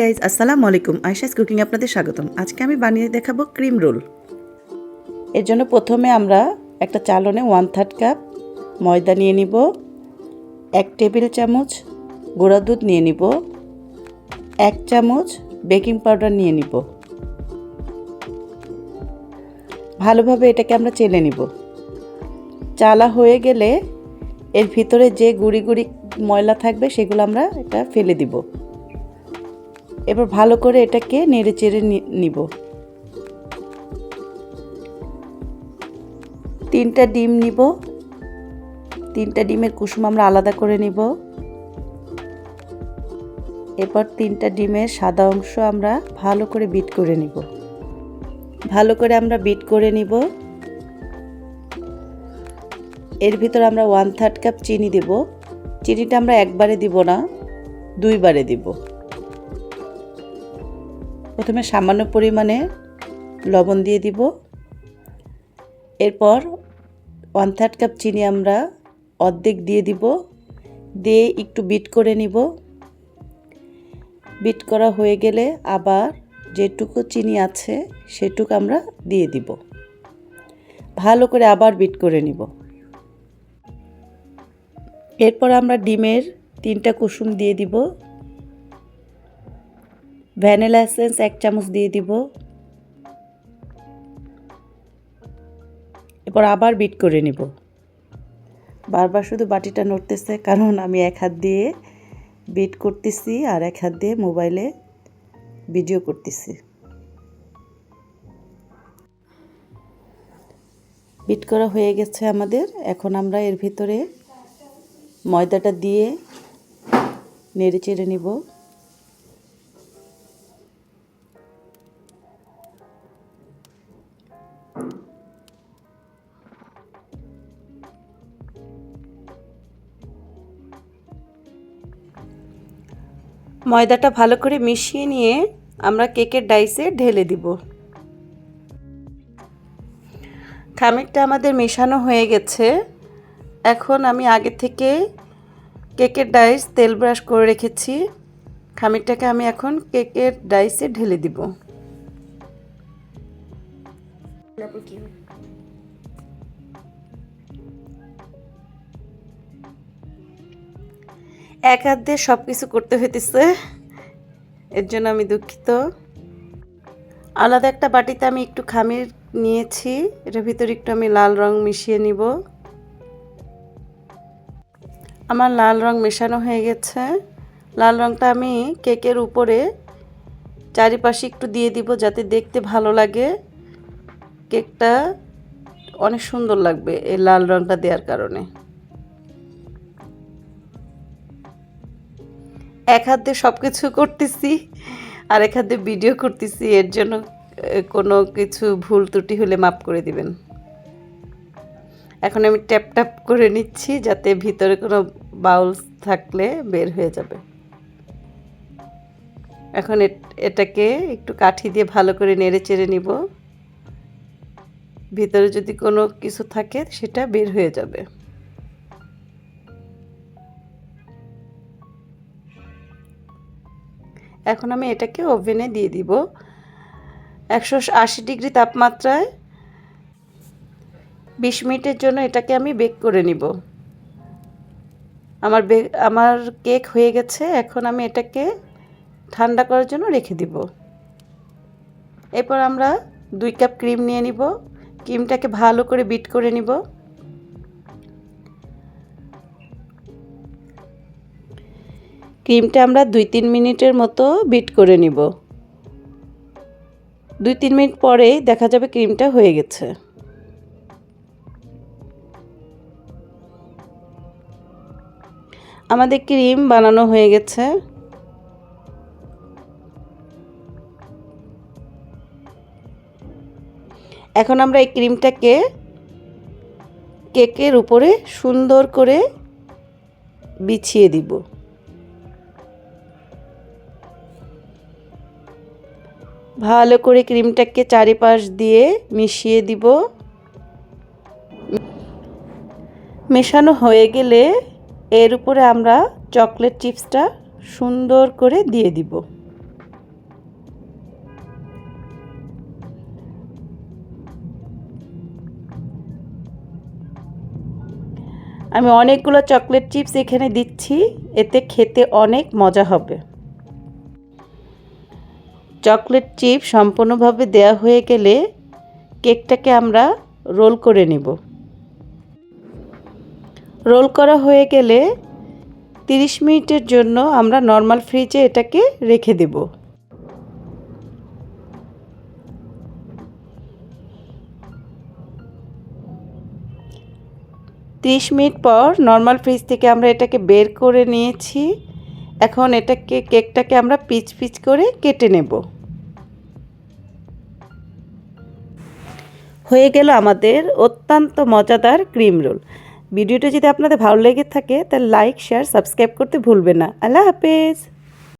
Guys আসসালামু আলাইকুম। আয়সাস cooking আপনাদের স্বাগতম। আজকে আমি বানিয়ে দেখাবো ক্রিম রোল এর জন্য প্রথমে আমরা একটা চালনে ওয়ান থার্ড কাপ ময়দা নিয়ে নিব, এক টেবিল চামচ গুঁড়া দুধ নিয়ে নিব, এক চামচ বেকিং পাউডার নিয়ে নিব। ভালোভাবে এটাকে আমরা চেলে নিব। চালা হয়ে গেলে এর ভিতরে যে গুঁড়ি গুঁড়ি ময়লা থাকবে সেগুলো আমরা এটা ফেলে দিব। এবার ভালো করে এটাকে নেড়ে চেড়ে নিব। তিনটা ডিম নিব। তিনটা ডিমের কুসুম আমরা আলাদা করে নিব। এরপর তিনটা ডিমের সাদা অংশ আমরা ভালো করে বিট করে নিব। ভালো করে আমরা বিট করে নিব। এর ভিতর আমরা ওয়ান থার্ড কাপ চিনি দেব। চিনিটা আমরা একবারে দিব না, দুইবারে দিব। প্রথমে সামান্য পরিমাণে লবণ দিয়ে দিব। এরপর ওয়ান থার্ড কাপ চিনি আমরা অর্ধেক দিয়ে দিব। দিয়ে একটু বিট করে নিব। বিট করা হয়ে গেলে আবার যেটুকু চিনি আছে সেটুকু আমরা দিয়ে দিব। ভালো করে আবার বিট করে নিব। এরপর আমরা ডিমের তিনটা কুসুম দিয়ে দিব। ভ্যানিলা এসেন্স এক চামচ দিয়ে দিব। এরপর আবার বিট করে নিব। বারবার শুধু বাটিটা নড়তেছে, কারণ আমি এক হাত দিয়ে বিট করতেছি আর এক হাত দিয়ে মোবাইলে ভিডিও করতেছি। বিট করা হয়ে গেছে আমাদের। এখন আমরা এর ভিতরে ময়দাটা দিয়ে নেড়ে চেড়ে নিব। ময়দাটা ভালো করে মিশিয়ে নিয়ে আমরা কেকের ডাইসে ঢেলে দিব। খামিরটা আমাদের মেশানো হয়ে গেছে। এখন আমি আগে থেকে কেকের ডাইস তেল ব্রাশ করে রেখেছি। খামিরটাকে আমি এখন কেকের ডাইসে ঢেলে দিব। এক হাত দিয়ে সব কিছু করতে হইতেছে। এর জন্য আমি দুঃখিত। আলাদা একটা বাটিতে আমি একটু খামির নিয়েছি। এটার ভিতরে একটু আমি লাল রং মিশিয়ে নিব। আমার লাল রং মেশানো হয়ে গেছে। লাল রংটা আমি কেকের উপরে চারিপাশে একটু দিয়ে দিব যাতে দেখতে ভালো লাগে। কেকটা অনেক সুন্দর লাগবে এই লাল রংটা দেওয়ার কারণে। এক হাত সব কিছু করতেছি আর এক হাতে ভিডিও করতেছি, এর জন্য কোনো কিছু ভুল ত্রুটি হলে মাপ করে দিবেন। এখন আমি ট্যাপ ট্যাপ করে নিচ্ছি যাতে ভিতরে কোনো বাউল থাকলে বের হয়ে যাবে। এখন এটাকে একটু কাঠি দিয়ে ভালো করে নেড়ে চেড়ে নিব। ভিতরে যদি কোনো কিছু থাকে সেটা বের হয়ে যাবে। এখন আমি এটাকে ওভেনে দিয়ে দিব। একশো আশি ডিগ্রি তাপমাত্রায় বিশ মিনিটের জন্য এটাকে আমি বেক করে নিব। আমার বে আমার কেক হয়ে গেছে, এখন আমি এটাকে ঠান্ডা করার জন্য রেখে দিব। এরপর আমরা দুই কাপ ক্রিম নিয়ে নিব। ক্রিমটাকে ভালো করে বিট করে নিব। ক্রিমটা আমরা দুই তিন মিনিটের মতো বিট করে নিব। দুই তিন মিনিট পরেই দেখা যাবে ক্রিমটা হয়ে গেছে। আমাদের ক্রিম বানানো হয়ে গেছে। এখন আমরা এই ক্রিমটাকে কেকের উপরে সুন্দর করে বিছিয়ে দিব। ভালো করে ক্রিমটাকে চারিপাশ দিয়ে মিশিয়ে দিব। মেশানো হয়ে গেলে এর উপরে আমরা চকলেট চিপসটা সুন্দর করে দিয়ে দিব। আমি অনেকগুলো চকলেট চিপস এখানে দিচ্ছি, এতে খেতে অনেক মজা হবে। চকলেট চিপ সম্পূর্ণভাবে দেয়া হয়ে গেলে কেকটাকে আমরা রোল করে নেব। রোল করা হয়ে গেলে 30 মিনিটের জন্য আমরা নর্মাল ফ্রিজে এটাকে রেখে দেব। ত্রিশ মিনিট পর নর্মাল ফ্রিজ থেকে আমরা এটাকে বের করে নিয়েছি। এখন এটাকে, কেকটাকে আমরা পিচ পিচ করে কেটে নেব। হয়ে গেল আমাদের অত্যন্ত মজাদার ক্রিম রোল। ভিডিওটা যদি আপনাদের ভালো লেগে থাকে, তাহলে লাইক, শেয়ার, সাবস্ক্রাইব করতে ভুলবেন না। আল্লাহ হাফেজ।